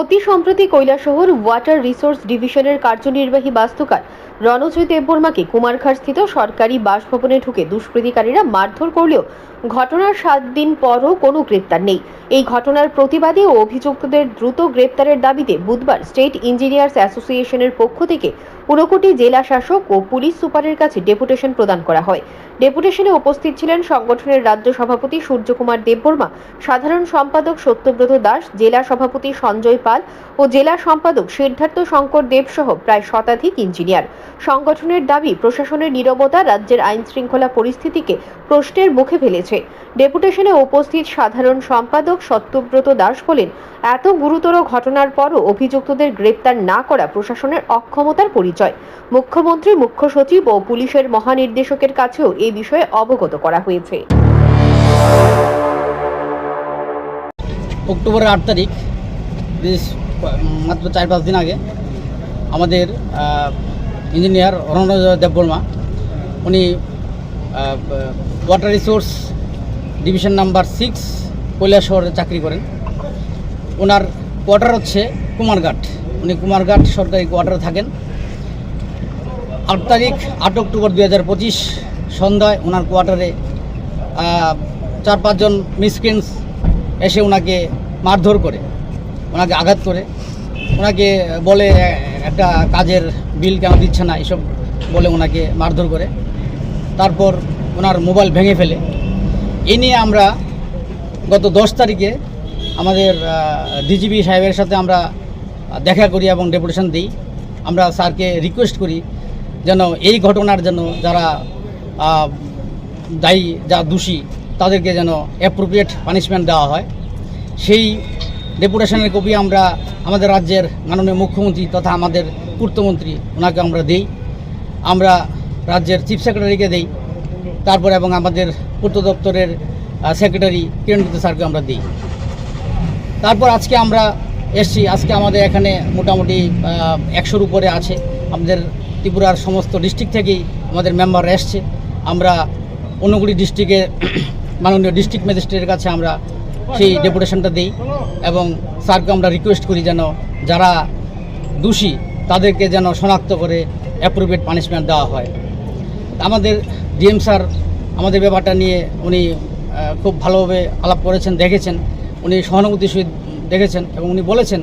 অতি সম্প্রতি Kailashahar water resource ডিভিশনের কার্যনির্বাহী বাস্তুকার রণজয় দেববর্মাকে কুমারঘাট স্থিত সরকারি বাসভবনে ঢুকে দুষ্কৃতিকারীরা মারধর করলেও ঘটনার সাত দিন পরও কোনো গ্রেপ্তার নেই। এই ঘটনার প্রতিবাদে ও অভিযুক্তদের দ্রুত গ্রেপ্তারের দাবিতে বুধবার স্টেট ইঞ্জিনিয়ার্স অ্যাসোসিয়েশনের পক্ষ থেকে ঊনকোটি জেলা শাসক ও পুলিশ সুপারের কাছে ডেপুটেশন প্রদান করা হয়। ডেপুটেশনে উপস্থিত ছিলেন সংগঠনের রাজ্য সভাপতি সূর্যকুমার দেববর্মা, সাধারণ সম্পাদক সত্যব্রত দাস, জেলা সভাপতি সঞ্জয় পাল ও জেলা সম্পাদক সিদ্ধার্থ শঙ্কর দেব সহ প্রায় শতাধিক ইঞ্জিনিয়ার। সংগঠনের দাবি, প্রশাসনের নীরবতা রাজ্যের আইন শৃঙ্খলা পরিস্থিতিকে প্রশ্নের মুখে ফেলেছে। ডেপুটেশনে উপস্থিত সাধারণ সম্পাদক সত্যব্রত দাস বলেন, এত গুরুতর ঘটনার পরও অভিযুক্তদের গ্রেপ্তার না করা প্রশাসনের অক্ষমতার পরিচয়। মুখ্যমন্ত্রী, মুখ্য সচিব ও পুলিশের মহানির্দেশকের কাছেও এই বিষয়ে অবগত করা হয়েছে। অক্টোবরের আট তারিখ বেশ মাত্র চার পাঁচ দিন আগে আমাদের ইঞ্জিনিয়ার অরণ্য দেববর্মা উনি water resource division number six কৈলাসহরে চাকরি করেন। ওনার কোয়ার্টার হচ্ছে কুমারঘাট। উনি কুমারঘাট সরকারি কোয়ার্টারে থাকেন। আট তারিখ, আট অক্টোবর দু হাজার পঁচিশ সন্ধ্যায় ওনার কোয়ার্টারে চার পাঁচজন মিসক্রিন্স এসে ওনাকে মারধর করে। ওনাকে আঘাত করে। ওনাকে বলে, একটা কাজের বিল কেন দিচ্ছে না? এসব বলে ওনাকে মারধর করে। তারপর ওনার মোবাইল ভেঙে ফেলে। এ নিয়ে আমরা গত দশ তারিখে আমাদের ডিজিপি সাহেবের সাথে আমরা দেখা করি এবং ডেপুটেশন দিই। আমরা স্যারকে রিকোয়েস্ট করি যেন এই ঘটনার জন্য যারা দায়ী, যা দোষী, তাদেরকে যেন অ্যাপ্রোপ্রিয়েট পানিশমেন্ট দেওয়া হয়। সেই ডেপুটেশনের কপি আমরা আমাদের রাজ্যের মাননীয় মুখ্যমন্ত্রী তথা আমাদের পূর্তমন্ত্রী, ওনাকে আমরা দিই। আমরা রাজ্যের চিফ সেক্রেটারিকে দেই। তারপর এবং আমাদের পূর্ত দপ্তরের সেক্রেটারি কিরণজিৎ স্যারকে আমরা দিই। তারপর আজকে আমরা এসছি, আজকে আমাদের এখানে মোটামুটি একশোর উপরে আছে। আমাদের ত্রিপুরার সমস্ত ডিস্ট্রিক্ট থেকেই আমাদের মেম্বার এসছে। আমরা অন্যগুলি ডিস্ট্রিক্টের, মাননীয় ডিস্ট্রিক্ট ম্যাজিস্ট্রেটের কাছে আমরা সেই ডেপুটেশনটা দিই এবং স্যারকে আমরা রিকোয়েস্ট করি যেন যারা দোষী, তাদেরকে যেন শনাক্ত করে অ্যাপ্রোপ্রিয়েট পানিশমেন্ট দেওয়া হয়। আমাদের ডিএম স্যার আমাদের ব্যাপারটা নিয়ে উনি খুব ভালোভাবে আলাপ করেছেন, দেখেছেন। উনি সহানুভূতির সহিত দেখেছেন এবং উনি বলেছেন